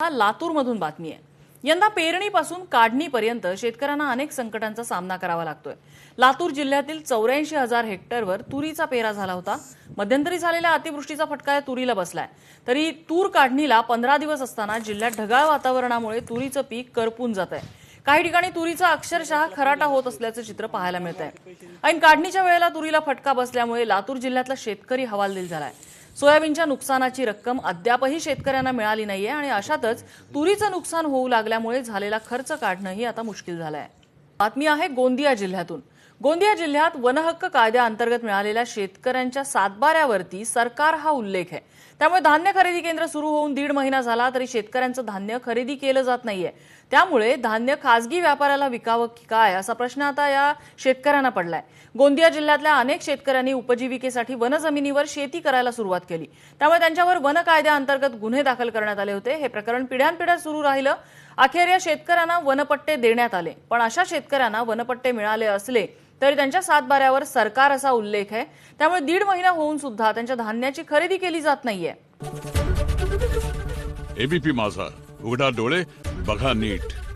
हा लातूरमधून बातमी आहे. यंदा पेरणीपासून काढणीपर्यंत शेतकऱ्यांना अनेक संकटांचा सामना करावा लागतोय. लातूर जिल्ह्यातील चौऱ्याऐंशी हजार हेक्टरवर तुरीचा पेरा झाला होता. मध्यंतरी झालेल्या अतिवृष्टीचा फटका या तुरीला बसलाय. तरी तूर काढणीला पंधरा दिवस असताना जिल्ह्यात ढगाळ वातावरणामुळे तुरीचं पीक करपून जात आहे काही ठिकाणी तुरीचा अक्षरशः खराटा होत असल्याचं चित्र पाहायला मिळत आहे ऐन काढणीच्या वेळेला तुरीला फटका बसल्यामुळे लातूर जिल्ह्यातला शेतकरी हवालदिल झालाय. सोयाबीनच्या नुकसानाची रक्कम अद्यापही शेतकऱ्यांना मिळाली नाहीये आणि अशातच तुरीचं नुकसान होऊ लागल्यामुळे झालेला खर्च काढणंही आता मुश्किल झालंय. बातमी आहे गोंदिया जिल्ह्यातून. गोंदिया जिल्ह्यात वनहक्क कायद्याअंतर्गत मिळालेल्या शेतकऱ्यांच्या सातबाऱ्यावरती सरकार हा उल्लेख आहे. त्यामुळे धान्य खरेदी केंद्र सुरू होऊन दीड महिना झाला तरी शेतकऱ्यांचं धान्य खरेदी केलं जात नाहीये. त्यामुळे धान्य खासगी व्यापाऱ्याला विकावं की काय असा प्रश्न आता या शेतकऱ्यांना पडलाय. गोंदिया जिल्ह्यातल्या अनेक शेतकऱ्यांनी उपजीविकेसाठी वनजमिनीवर शेती करायला सुरुवात केली. त्यामुळे त्यांच्यावर वन कायद्याअंतर्गत गुन्हे दाखल करण्यात आले होते. हे प्रकरण पिढ्यानपिढ्या सुरू राहिलं. अखेर या शेतकऱ्यांना वनपट्टे देण्यात आले. पण अशा शेतकऱ्यांना वनपट्टे मिळाले असले तरी त्यांच्या सातबाऱ्यावर सरकार असा उल्लेख आहे. त्यामुळे दीड महिना होऊन सुद्धा त्यांच्या धान्याची खरेदी केली जात नाहीये. एबीपी माझा. उघडा डोळे बघा नीट.